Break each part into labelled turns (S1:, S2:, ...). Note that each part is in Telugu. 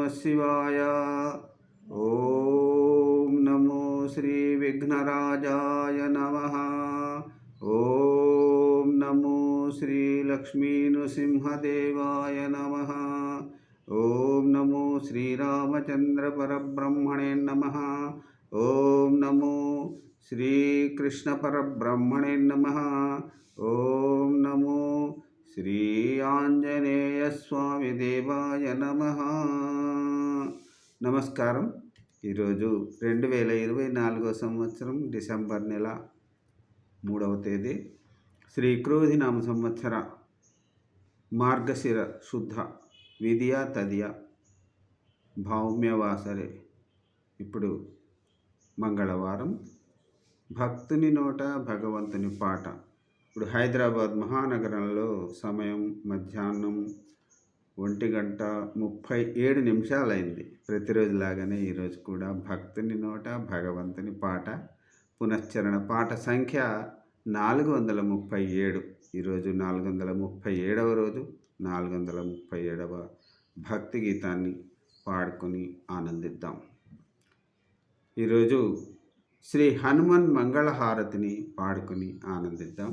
S1: నమ శివాయ ఓం నమో శ్రీ విఘ్నరాజాయ నమ ఓం నమో శ్రీ లక్ష్మీ నృసింహదేవాయ నమ ఓం నమో శ్రీరామచంద్ర పరబ్రహ్మణే నమ ఓం నమో శ్రీ ఆంజనేయ స్వామి దేవాయ నమ. నమస్కారం. ఈరోజు రెండు వేల ఇరవై నాలుగో సంవత్సరం డిసెంబర్ నెల మూడవ తేదీ. శ్రీ క్రోధినామ సంవత్సర మార్గశిర శుద్ధ విధియ తదియ భౌమ్యవాసరే. ఇప్పుడు మంగళవారం. భక్తుని నోట భగవంతుని పాట. ఇప్పుడు హైదరాబాద్ మహానగరంలో సమయం మధ్యాహ్నం ఒంటి గంట ముప్పై ఏడు నిమిషాలైంది. ప్రతిరోజు లాగానే ఈరోజు కూడా భక్తుని నోట భగవంతుని పాట పునశ్చరణ పాట సంఖ్య నాలుగు వందల ముప్పై ఏడు. ఈరోజు నాలుగు వందల ముప్పై ఏడవ రోజు నాలుగు వందల ముప్పై ఏడవ భక్తి గీతాన్ని పాడుకొని ఆనందిద్దాం. ఈరోజు శ్రీ హనుమన్ మంగళహారతిని పాడుకొని ఆనందిద్దాం.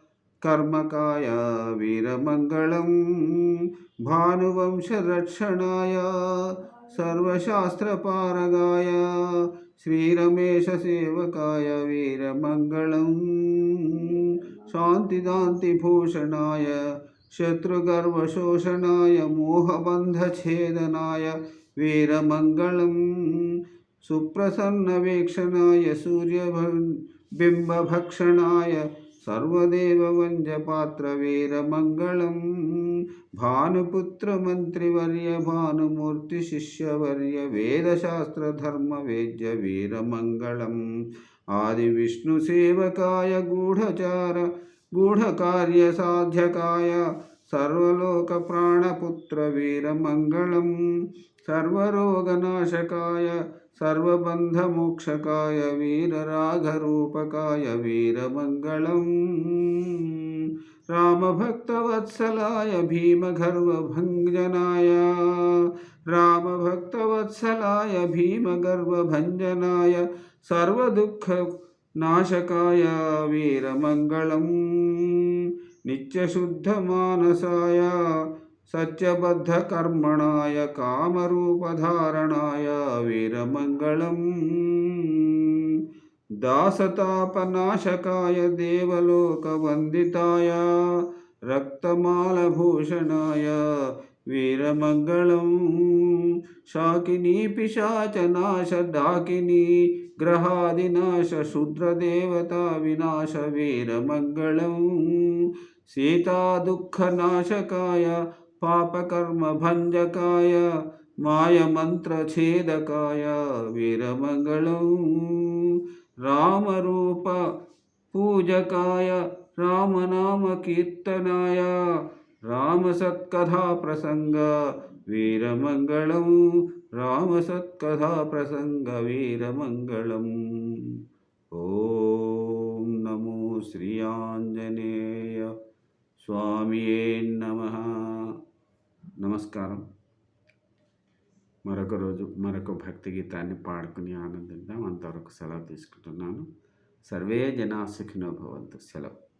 S1: कर्मकाय वीरमङ्गलं भानुवंशरक्षणाय सर्वशास्त्रपारगाय श्रीरमेशसेवकाय वीरमङ्गलं शान्तिदान्तिभूषणाय शत्रुगर्वशोषणाय मोहबन्धछेदनाय वीरमङ्गलं सुप्रसन्नवीक्षणाय सूर्यबिम्बभक्षणाय सर्वदेववञ्जपात्रवीरमङ्गलं भानुपुत्रमन्त्रिवर्य भानुमूर्तिशिष्यवर्य वेदशास्त्रधर्मवेद्य वीरमङ्गलम् आदिविष्णुसेवकाय गूढचार गूढकार्यसाध्यकाय सर्वलोकप्राणपुत्रवीरमङ्गलं सर्वरोगनाशकाय सर्वबन्धमोक्षकाय वीरराघरूपकाय वीरमङ्गलम्। रामभक्तवत्सलाय भीमगर्वभञ्जनाय। रामभक्तवत्सलाय भीमगर्वभञ्जनाय सर्वदुःखनाशकाय वीरमङ्गलम्। नित्यशुद्धमानसाय। సత్యబద్ధకర్మణాయ కామరూపధారణాయ వీరమంగళం దాసతాపనాశకాయ దేవలోకవందితాయ రక్తమాలభూషణాయ వీరమంగళం శాకిని పిశాచనాశ డాకిని గ్రహాదినాశ శుద్రదేవత వినాశ వీరమంగళం సీతాదుఃఖనాశకాయ పాపకర్మభంజకాయ మాయమంత్రఛేదకాయ వీరమంగళం. రామరూప పూజకాయ రామనామకీర్తనాయ రామసత్కథాప్రసంగ వీరమంగళం. రామసత్కథాప్రసంగ వీరమంగళం. ఓం నమో శ్రీ ఆంజనేయ స్వామియే నమః. నమస్కారం. మరొక రోజు మరొక భక్తి గీతాన్ని పాడుకుని ఆనందిద్దాం. అంతవరకు సెలవు తీసుకుంటున్నాను. సర్వే జనా సుఖినో భవంతు. సెలవు.